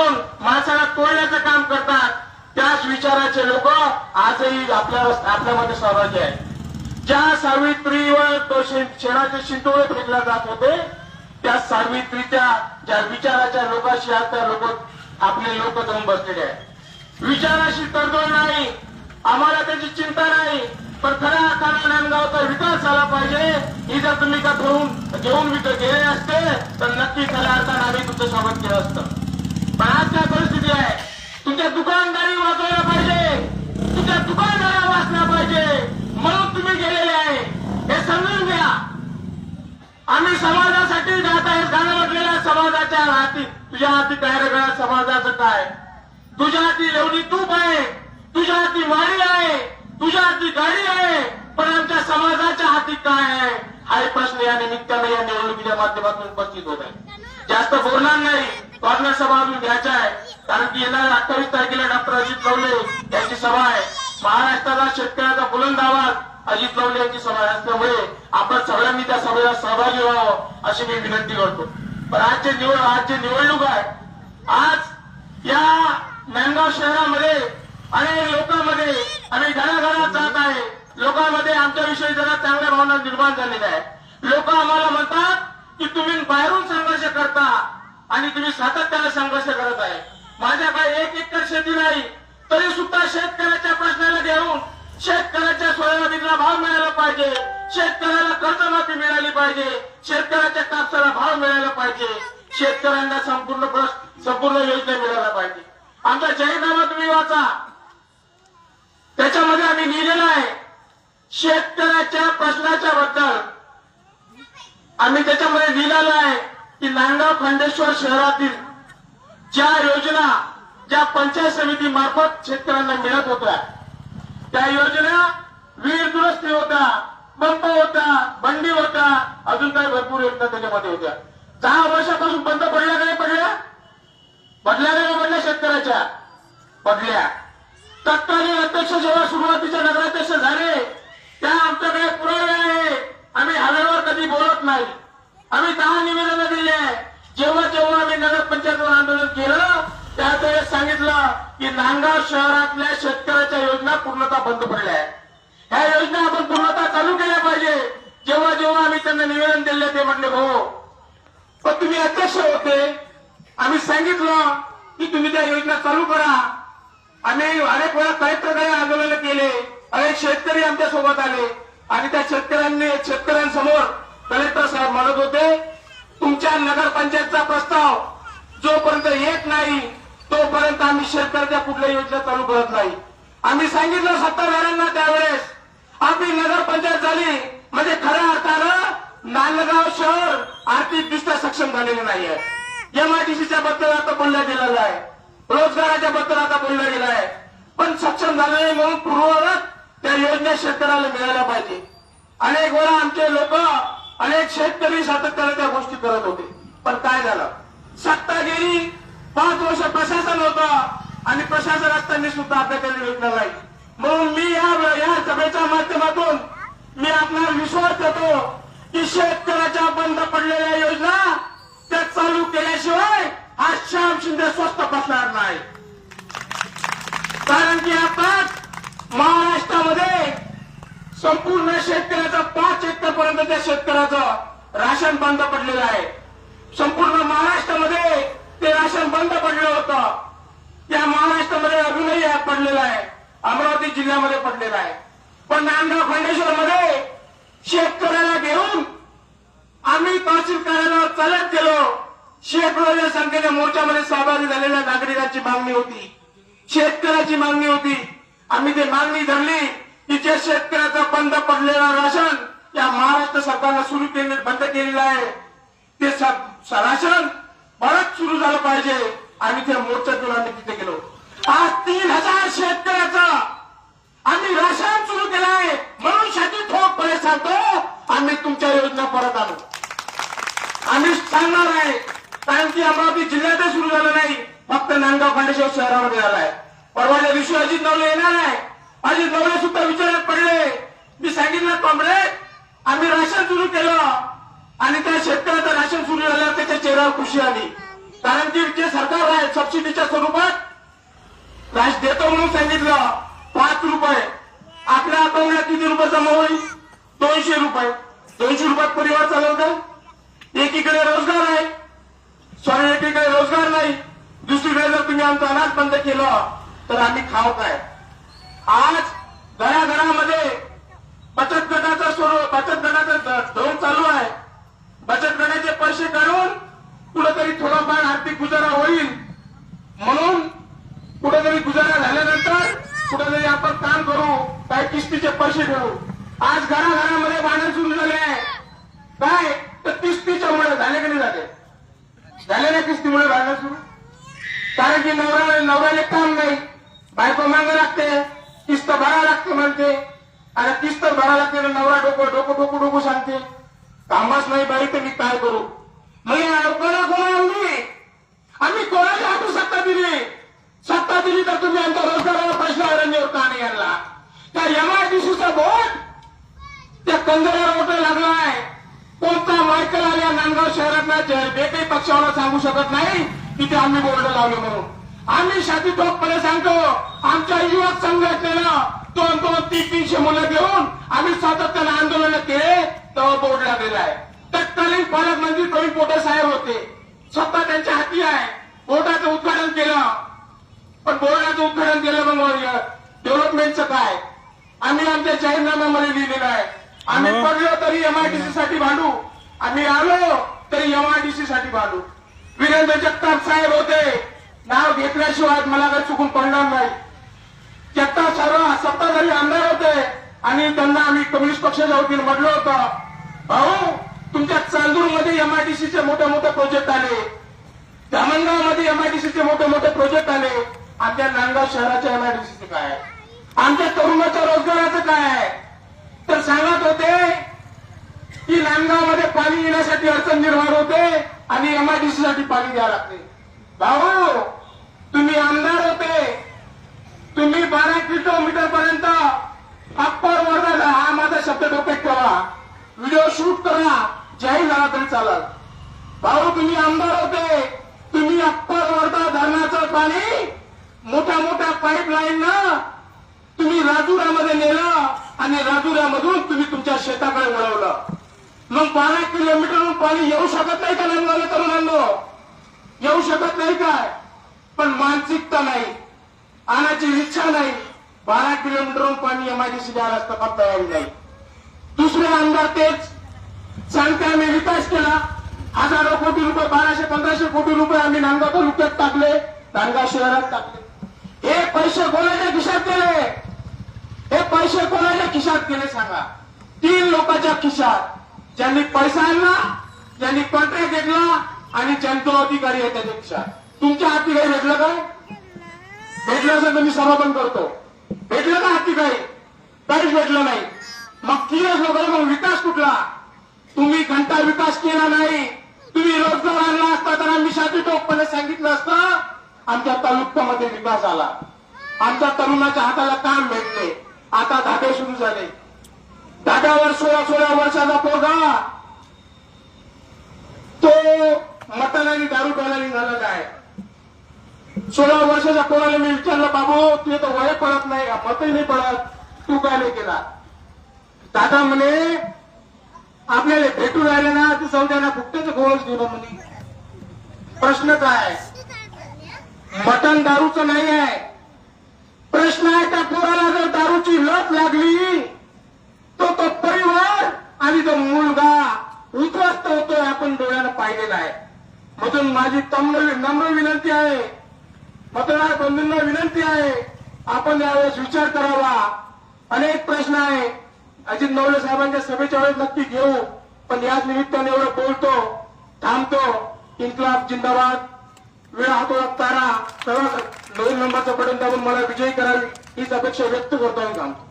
करून माणसाला तोडण्याचं काम करतात. त्याच विचाराचे लोक आजही आपल्या आपल्यामध्ये सहभागी आहेत. ज्या सावित्रीवर तो शेणाचे शिंतोळे फेकला जात होते त्या सावित्रीच्या ज्या विचाराच्या लोकांशी आज त्या लोक आपले लोक जाऊन बसलेले आहेत. विचाराशी तडजोड नाही आम्हाला त्याची चिंता नाही पण खऱ्या अर्थाने नांदगावचा विकास झाला पाहिजे. ही जर तुम्ही का घेऊन घेऊन विकत गेले असते तर नक्की खऱ्या अर्थानं आम्ही तुमचं स्वागत केलं असतं. आज काय परिस्थिती आहे. तुमच्या दुकानदारी वाचवायला पाहिजे. तुमच्या दुकानदारा वाचल्या पाहिजे. म्हणून तुम्ही गेलेले आहे. हे समजून घ्या. आम्ही समाजासाठी जात आहे. गाणं म्हटलेल्या समाजाच्या हाती तुझ्या हाती काय रे समाजाचं काय? तुझ्या हाती लेवणी तूप आहे. तुझ्या हाती माळी आहे. तुझ्या हाती गाडी आहे. पण आमच्या समाजाच्या हाती काय आहे? हा प्रश्न या निमित्तानं या निवडणुकीच्या माध्यमातून उपस्थित होत आहे. जास्त बोलणार नाही. कॉर्नर सभा अजून घ्यायच्या आहे कारण की येणाऱ्या अठ्ठावीस तारखेला डॉक्टर अजित लवले यांची सभा आहे. महाराष्ट्राचा शेतकऱ्याचा बुलंद आवाज अजित लवले यांची सभा असल्यामुळे आपण सगळ्यांनी त्या सभेला सहभागी व्हावं अशी मी विनंती करतो. पण आजचे निवड आज जे निवडणूक आहे. आज या नांदगाव शहरामध्ये अनेक लोकांमध्ये आम्ही घराघरात जात आहे. लोकांमध्ये आमच्याविषयी जरा चांगल्या भावना निर्माण झालेल्या आहेत. लोक आम्हाला म्हणतात की तुम्ही बाहेरून संघर्ष करता. आणि तुम्ही सातत्याने संघर्ष करत आहे. माझ्याकडे एक एकर शेती नाही तरी सुद्धा शेतकऱ्याच्या प्रश्नाला घेऊन शेतकऱ्याच्या सोयाबीनला भाव मिळाला पाहिजे. शेतकऱ्याला कर्जमाफी मिळाली पाहिजे. शेतकऱ्याच्या कापसाला भाव मिळाला पाहिजे. शेतकऱ्यांना संपूर्ण प्रश्न संपूर्ण योजना मिळायला पाहिजे. आमचा जाहीरनामा तुम्ही वाचा. त्याच्यामध्ये आम्ही लिहिलेलं आहे शेतकऱ्याच्या प्रश्नाच्या बद्दल. आम्ही त्याच्यामध्ये लिहिलेलं आहे की नांदगाव खंडेश्वर शहरातील ज्या योजना ज्या पंचायत समिती मार्फत शेतकऱ्यांना मिळत होत्या त्या योजना वीर दुरुस्ती होत्या पंप होता बंडी होता अजून काही भरपूर योजना त्याच्यामध्ये होत्या. दहा वर्षापासून बंद पडल्या का नाही पडल्या? पडल्या का नाही पडल्या शेतकऱ्याच्या? पडल्या. तत्कालीन अध्यक्ष जेव्हा सुरुवातीचे नगराध्यक्ष झाले त्या आमच्याकडे पुरावे आहे. आम्ही हवेवर कधी बोलत नाही. आम्ही दहा निवेदनं दिले. जेव्हा जेव्हा आम्ही नगरपंचायतवर आंदोलन केलं त्यावेळेस सांगितलं की नांदगाव शहरातल्या शेतकऱ्याच्या योजना पूर्णतः बंद पडल्या आहेत. ह्या योजना आपण पूर्णतः चालू केल्या पाहिजे. जेव्हा जेव्हा आम्ही त्यांना निवेदन दिले ते म्हटले हो. पण तुम्ही अध्यक्ष होते. आम्ही सांगितलं की तुम्ही त्या योजना चालू करा. आम्ही अनेक वेळा कलेक्टरकडे आंदोलन केले. अनेक शेतकरी आमच्यासोबत आले. आणि त्या शेतकऱ्यांनी शेतकऱ्यांसमोर कलेक्टर साहेब म्हणत होते तुमच्या नगरपंचायतचा प्रस्ताव जोपर्यंत येत नाही तोपर्यंत आम्ही शेतकऱ्याच्या कुठल्या योजना चालू करत नाही. आम्ही सांगितलं सत्ताधाऱ्यांना त्यावेळेस आपली नगरपंचायत झाली म्हणजे खऱ्या अर्थानं नांदगाव शहर आर्थिकदृष्ट्या सक्षम झालेलं नाहीये. एमआयटीसीच्या बद्दल आता बोलल्या गेलेलं आहे. रोजगाराच्या बद्दल आता बोलला गेलं आहे. पण सक्षम झालं नाही म्हणून पूर्ववत त्या योजना शेतकऱ्याला मिळायला पाहिजे. अनेक वेळा आमचे लोक अनेक शेतकरी सातत्याने त्या गोष्टी करत होते. पण काय झालं? सत्ता गेली पाच वर्ष प्रशासन होतं आणि प्रशासन असताना सुद्धा आपल्याकडे योजना नाही. म्हणून मी या या सभेच्या माध्यमातून मी आपल्याला विश्वास देतो की शेतकऱ्याच्या बंद पडलेल्या योजना त्या चालू केल्याशिवाय हा श्याम शिंदे स्वस्त बसणार नाही. कारण की आता महाराष्ट्रामध्ये संपूर्ण शेतकऱ्याचं पाच एकर पर्यंत त्या शेतकऱ्याचं राशन बंद पडलेलं आहे. संपूर्ण महाराष्ट्रामध्ये ते राशन बंद पडलं होतं. त्या महाराष्ट्रामध्ये अजूनही पडलेलं आहे. अमरावती जिल्ह्यामध्ये पडलेलं आहे. पण नांदगाव खंडेश्वरमध्ये शेतकऱ्याला घेऊन आम्ही तहसील कार्यालयावर चालत गेलो. शेकडोच्या संख्येने मोर्चामध्ये सहभागी झालेल्या नागरिकांची मागणी होती. शेतकऱ्याची मागणी होती. आम्ही ते मागणी धरली. की शेतकऱ्याचा शेतकऱ्याचं बंद पडलेलं राशन या महाराष्ट्र सरकारनं सुरू केले बंद केलेलं आहे. ते राशन परत सुरू झालं पाहिजे. आम्ही त्या मोर्चातून आम्ही तिथे गेलो. आज तीन हजार शेतकऱ्याचा आम्ही राशन सुरू केलं आहे. म्हणून शेती ठोकपणे सांगतो आम्ही तुमच्या योजना परत आलो आम्ही सांगणार आहे कारण की अमरावती जिल्ह्यातही सुरू झालं नाही. फक्त नांदगाव खंडेश्वर शहरामध्ये झालं आहे. परवाच्या दिवशी अजित नवले येणार आहे. माझे नवले सुद्धा विचारात पडले. मी सांगितलं कॉम्रेड आम्ही राशन सुरू केलं. आणि त्या शेतकऱ्याचं राशन सुरू झाल्यावर त्याच्या चेहऱ्यावर खुशी आली. कारण की जे सरकार आहे सबसिडीच्या स्वरूपात राश देतो म्हणून सांगितलं पाच रुपये. आपल्या अकाउंटला किती रुपये जमा होईल? दोनशे रुपये. दोनशे रुपयात परिवार चालवत? एकीकडे रोजगार आहे. सॉरी एकीकडे रोजगार नाही. दुसरीकडे जर तुम्ही आमचं अनाज बंद केलं तर आम्ही खाऊ काय? आज घराघरामध्ये बचत गटाचा स्वरूप बचत गटाचा धोरण चालू आहे. बचत गटाचे पैसे काढून कुठेतरी थोडाफार आर्थिक गुजारा होईल. म्हणून कुठेतरी गुजारा झाल्यानंतर कुठेतरी आपण काम करू काही किस्तीचे पैसे देऊ आज घराघरामध्ये भांडण सुरू झाले आहे. काय? तर किस्तीच्या मुळे झाले की नाही झाले? झाले ना किस्तीमुळे भांडण सुरू? कारण की नवरा नवऱ्याने काम नाही. बायको मागं लागते. किस्त भरावं लागते म्हणते. आणि किस्त भरा लागते नवरा डोकं डोकं डोकं डोकं सांगते. कामच नाही बाई तर मी काय करू? मग कोणा कोणा आम्ही आम्ही कोणाच्या हातून सत्ता दिली? सत्ता दिली तर तुम्ही आमच्या रोजगाराला प्रश्न रंगीवर का नाही आणला त्या एमआयडीसीचा बोट त्या कंदऱ्यावर मोठं लागलाय कोणता मायकल आल्या नांदगाव शहरातला जे काही पक्षाला सांगू शकत नाही की ते आम्ही बोर्ड लावले म्हणून. आम्ही शादी ठोकपणे सांगतो. आमच्या युवक संघटनेनं दोन दोन तीन तीनशे मुलं घेऊन आम्ही सातत्यानं आंदोलन केले. तेव्हा बोर्ड लागलेला आहे तत्कालीन पालकमंत्री प्रवीण पोटे साहेब होते. स्वतः त्यांच्या हाती आहे. बोर्डाचं उद्घाटन केलं. पण बोर्डाचं उद्घाटन केलं मग डेव्हलपमेंटचं काय? आम्ही आमच्या जाहीरनाम्यामध्ये लिहिलेलं आहे. आम्ही पडलो तरी एमआयडीसी साठी भांडू. आम्ही आलो तरी एमआयडीसी साठी भांडू. वीरेंद्र जगताप साहेब होते. नाव घेतल्याशिवाय मला काही चुकून पडणार नाही. जगताप सर्व सत्ताधारी आमदार होते आणि त्यांना आम्ही कम्युनिस्ट पक्षाच्या वतीने म्हटलं होतं. भाऊ तुमच्या चांदूरमध्ये एमआयडीसीचे मोठे मोठे प्रोजेक्ट आले. धामणगावमध्ये एमआयडीसीचे मोठे मोठे प्रोजेक्ट आले. आमच्या नांदगाव शहराच्या एमआयडीसीचे काय? आहे? आमच्या तरुणाच्या रोजगाराचं काय? आहे तर सांगत होते की नांदगावमध्ये पाणी येण्यासाठी अडचण निर्माण होते आणि एमआयडीसी साठी पाणी द्यावं लागते. भाऊ तुम्ही आमदार होते. तुम्ही बारा किलोमीटर पर्यंत अप्पर वर्धा हा माझा शब्द डोक्यात ठेवा. व्हिडिओ शूट करा. जाहीर झाला तरी चालत भाऊ तुम्ही आमदार होते. तुम्ही अप्पर वर्धा धरणाचं पाणी मोठ्या मोठ्या पाईपलाईन तुम्ही राजुरामध्ये नेलं आणि राजुरामधून तुम्ही तुमच्या शेताकडे वळवलं. मग बारा किलोमीटरहून पाणी येऊ शकत नाही का नांदगावला तरुणांनो? येऊ शकत नाही काय? पण मानसिकता नाही. आणायची इच्छा नाही. बारा किलोमीटरहून पाणी एमआयडीसी द्यायला असतं तयारी नाही. दुसरे आमदार तेच. सांगते आम्ही विकास केला. हजारो कोटी रुपये बाराशे पंधराशे कोटी रुपये आम्ही नांदगाव तालुक्यात टाकले. नांदगाव शहरात टाकले. हे पैसे कोणाच्या खिशात गेले? हे पैसे कोणाच्या खिशात गेले सांगा. तीन लोकांच्या खिशात. ज्यांनी पैसा आणला ज्यांनी कॉन्ट्रॅक्ट घेतला आणि जनतो अधिकारी आहे त्याच्या खिशात. तुमच्या हाती काही भेटलं काय? भेटलं असेल तर मी सभा बंद करतो. भेटलं का हाती काही? काहीच भेटलं नाही. मग किरस वगैरे मग विकास कुठला? तुम्ही घंटा विकास केला नाही. तुम्ही रोजगार आणला असता तर आम्ही शाती टोकपणे सांगितलं असतं. आमच्या तालुक्यामध्ये विकास आला आमच्या तरुणाच्या हाताला काम भेटले. आता धाबे सुरू झाले. धाब्यावर सोळा सोळा वर्षाचा पोरगा. तो मटण आणि दारू प्यायला निघाला काय सोळा वर्षाच्या कोणाला मी विचारलं बाबू तुझे तर वय पडत नाही का? मतही नाही पडत. तू काय नाही केला? दादा म्हणे आपल्याला भेटून राहिले ना ते जाऊ द्या फुकट्याचं गोळच घेऊ म्हणे. प्रश्न काय? मटण दारूचं नाही आहे. प्रश्न आहे त्या पोराला जर दारूची लत लागली तो तो परिवार आणि तो मुलगा उद्ध्वस्त होतोय आपण डोळ्यानं पाहिलेला आहे. म्हणून माझी तम्र नम्र विनंती आहे मतदार बंधूंना विनंती आहे आपण यावेळेस विचार करावा. अनेक प्रश्न आहे. अजित नवले साहेबांच्या सभेच्या वेळेस नक्की घेऊ पण याच निमित्ताने एवढं बोलतो थांबतो. इन्कलाब जिंदाबाद. वेळ हातो तारा. सर्व नवीन नंबरचं बटन दाबून मला विजयी करावी हीच अपेक्षा व्यक्त करतो आणि थांबतो